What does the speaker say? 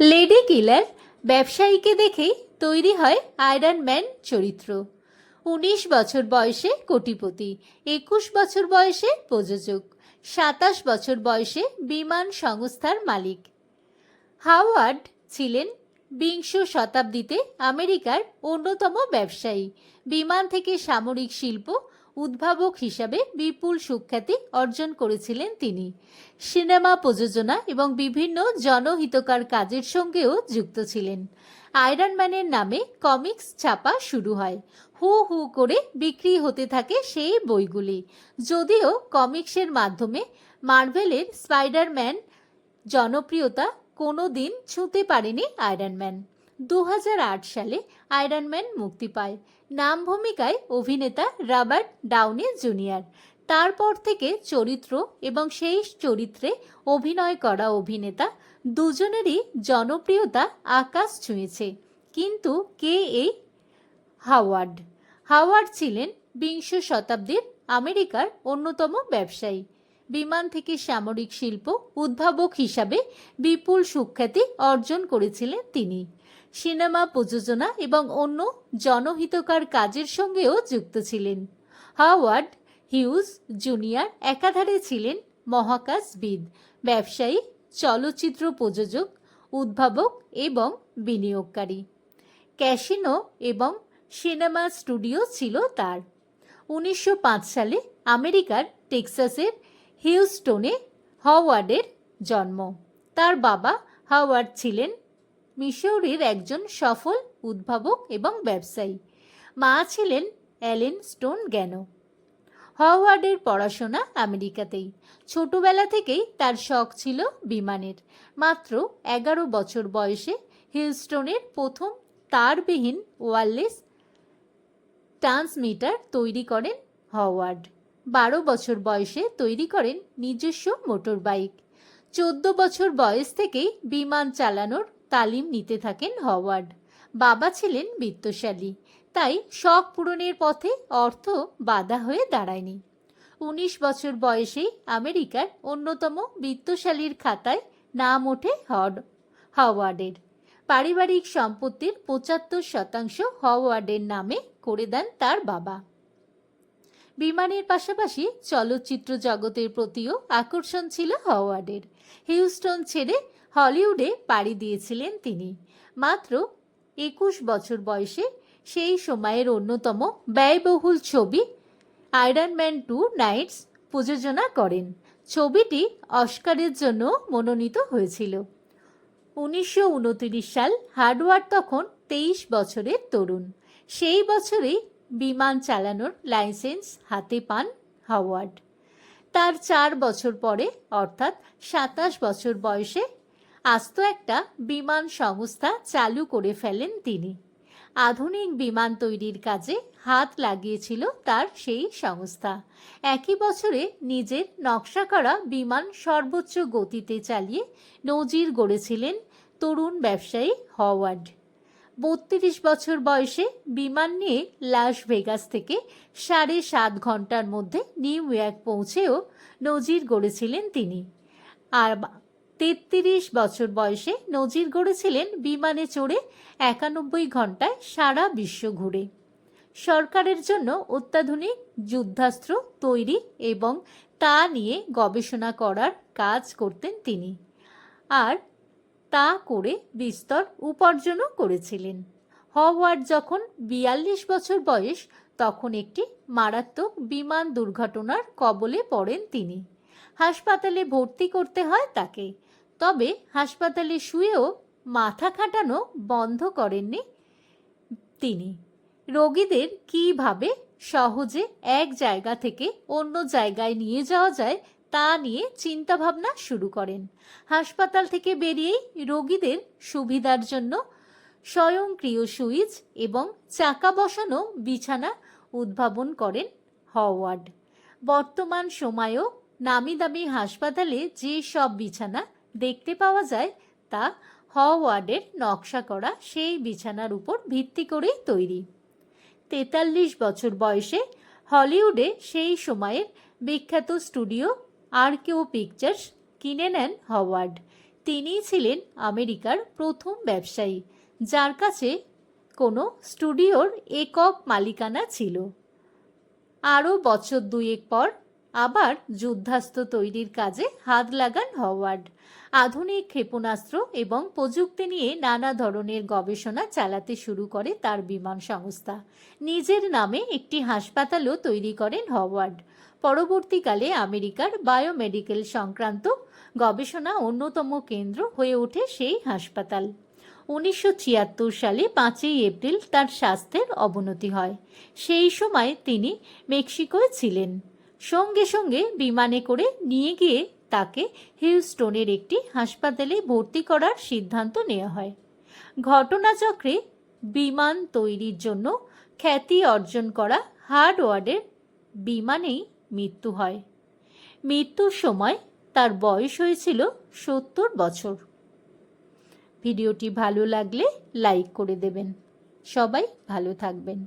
Lady killer ব্যবসায়ীকে দেখেই তৈরি হয় আয়রন ম্যান চরিত্র। উনিশ বছর বয়সে কোটিপতি, একুশ বছর বয়সে প্রযোজক, সাতাশ বছর বয়সে বিমান সংস্থার মালিক। হাওয়ার্ড ছিলেন বিংশ শতাব্দীতে আমেরিকার অন্যতম ব্যবসায়ী। বিমান থেকে সামরিক শিল্প উদ্ভাবক হিসাবে বিপুল সুখ্যাতি অর্জন করেছিলেন তিনি। সিনেমা প্রযোজনা এবং বিভিন্ন জনহিতকার কাজের সঙ্গেও যুক্ত ছিলেন। আয়রন ম্যানের নামে কমিক্স ছাপা শুরু হয়। হু হু করে বিক্রি হতে থাকে সেই বইগুলি। যদিও কমিক্সের মাধ্যমে মার্ভেলের স্পাইডারম্যান জনপ্রিয়তা কোনো দিন ছুঁতে পারেনি আয়রন ম্যান। দু হাজার আট সালে আয়রন ম্যান মুক্তি পায়। নাম ভূমিকায় অভিনেতা রবার্ট ডাউনি জুনিয়র। তারপর থেকে চরিত্র এবং সেই চরিত্রে অভিনয় করা অভিনেতা দুজনেরই জনপ্রিয়তা আকাশ ছুঁয়েছে। কিন্তু কে এই হাওয়ার্ড। হাওয়ার্ড ছিলেন বিংশ শতাব্দীর আমেরিকার অন্যতম ব্যবসায়ী। বিমান থেকে সামরিক শিল্প উদ্ভাবক হিসাবে বিপুল সুখ্যাতি অর্জন করেছিলেন তিনি। সিনেমা, প্রযোজনা এবং অন্য জনহিতকর কাজের সঙ্গেও যুক্ত ছিলেন। হাওয়ার্ড, হিউজ জুনিয়র একাধারে ছিলেন মহাকাশবিদ ব্যবসায়ী, চলচ্চিত্র প্রযোজক, উদ্ভাবক এবং বিনিয়োগকারী। ক্যাসিনো এবং সিনেমা স্টুডিও ছিল তার। উনিশশো পাঁচ সালে আমেরিকার টেক্সাসের হিউস্টনে হাওয়ার্ডের জন্ম। তার বাবা হাওয়ার্ড ছিলেন মিশৌরির একজন সফল উদ্ভাবক এবং ব্যবসায়ী। মা ছিলেন অ্যালেন স্টোন জ্ঞানো হওয়ার্ডের পড়াশোনা আমেরিকাতেই। ছোটবেলা থেকেই তার শখ ছিল বিমানের। মাত্র এগারো বছর বয়সে হিলস্টোনের প্রথম তারবিহীন ওয়ারলেস ট্রান্সমিটার তৈরি করেন হওয়ার্ড। বারো বছর বয়সে তৈরি করেন নিজস্ব মোটর বাইক চোদ্দ বছর বয়স থেকেই বিমান চালানোর তালিম নিতে থাকেন হওয়ার্ড। বাবা ছিলেন বিত্তশালী, তাই শখ পূরণের পথে অর্থ বাধা হয়ে দাঁড়ায়নি। উনিশ বছর বয়সেই আমেরিকার অন্যতম বিত্তশালীর খাতায় নাম ওঠে হড, হাওয়ার্ডের। পারিবারিক সম্পত্তির পঁচাত্তর শতাংশ হওয়ার্ডের নামে করে দেন তার বাবা। বিমানের পাশাপাশি চলচ্চিত্র জগতের প্রতিও আকর্ষণ ছিল হওয়ার্ডের। হিউস্টন ছেড়ে হলিউডে পাড়ি দিয়েছিলেন তিনি। মাত্র একুশ বছর বয়সে সেই সময়ের অন্যতম ব্যয়বহুল ছবি আয়রন ম্যান টু নাইটস প্রযোজনা করেন। ছবিটি অস্কারের জন্য মনোনীত হয়েছিল। উনিশশো উনত্রিশ সাল হার্ডওয়ার তখন তেইশ বছরের তরুণ। সেই বছরেই বিমান চালানোর লাইসেন্স হাতে পান হাওয়ার্ড। তার চার বছর পরে, অর্থাৎ সাতাশ বছর বয়সে আস্ত একটা বিমান সংস্থা চালু করে ফেলেন তিনি। আধুনিক বিমান তৈরির কাজে হাত লাগিয়েছিল তার সেই সংস্থা। একই বছরে নিজের নকশা করা বিমান সর্বোচ্চ গতিতে চালিয়ে নজির গড়েছিলেন তরুণ ব্যবসায়ী হওয়ার্ড। বত্রিশ বছর বয়সে বিমান নিয়ে লাস ভেগাস থেকে সাড়ে সাত ঘণ্টার মধ্যে নিউ ইয়র্ক পৌঁছেও নজির গড়েছিলেন তিনি। আর তেত্রিশ বছর বয়সে নজির গড়েছিলেন বিমানে চড়ে একানব্বই ঘন্টায় সারা বিশ্ব ঘুরে। সরকারের জন্য অত্যাধুনিক যুদ্ধাস্ত্র তৈরি এবং তা নিয়ে গবেষণা করার কাজ করতেন তিনি। আর তা করে বিস্তর উপার্জনও করেছিলেন। হওয়ার্ড যখন বিয়াল্লিশ বছর বয়স, তখন একটি মারাত্মক বিমান দুর্ঘটনার কবলে পড়েন তিনি। হাসপাতালে ভর্তি করতে হয় তাকে। তবে হাসপাতালে শুয়েও মাথা খাটানো বন্ধ করেননি তিনি। রোগীদের কীভাবে সহজে এক জায়গা থেকে অন্য জায়গায় নিয়ে যাওয়া যায় তা নিয়ে চিন্তাভাবনা শুরু করেন। হাসপাতাল থেকে বেরিয়েই রোগীদের সুবিধার জন্য স্বয়ংক্রিয় সুইচ এবং চাকা বসানো বিছানা উদ্ভাবন করেন হওয়ার্ড। বর্তমান সময়েও নামি দামি হাসপাতালে যে সব বিছানা দেখতে পাওয়া যায়, তা হওয়ার্ডের নকশা করা সেই বিছানার উপর ভিত্তি করেই তৈরি। তেতাল্লিশ বছর বয়সে হলিউডে সেই সময়ের বিখ্যাত স্টুডিও আর কেউ পিকচার্স কিনে নেন হওয়ার্ড। তিনিই ছিলেন আমেরিকার প্রথম ব্যবসায়ী, যার কাছে কোনো স্টুডিওর একক মালিকানা ছিল। আরও বছর দুয়েক পর আবার যুদ্ধাস্ত্র তৈরির কাজে হাত লাগান হওয়ার্ড। আধুনিক ক্ষেপণাস্ত্র এবং প্রযুক্তি নিয়ে নানা ধরনের গবেষণা চালাতে শুরু করে তার বিমান সংস্থা। নিজের নামে একটি হাসপাতালও তৈরি করেন হওয়ার্ড। পরবর্তীকালে আমেরিকার বায়োমেডিকেল সংক্রান্ত গবেষণা অন্যতম কেন্দ্র হয়ে ওঠে সেই হাসপাতাল। উনিশশো ছিয়াত্তর সালে পাঁচই এপ্রিল তার স্বাস্থ্যের অবনতি হয়। সেই সময় তিনি মেক্সিকোয় ছিলেন। সঙ্গে সঙ্গে বিমানে করে নিয়ে গিয়ে তাকে হিউস্টোনের একটি হাসপাতালে ভর্তি করার সিদ্ধান্ত নেওয়া হয়। ঘটনাচক্রে বিমান তৈরির জন্য খ্যাতি অর্জন করা হার্ডওয়ার্ডের বিমানেই মৃত্যু হয়। মৃত্যুর সময় তার বয়স হয়েছিল সত্তর বছর। ভিডিওটি ভালো লাগলে লাইক করে দেবেন। সবাই ভালো থাকবেন।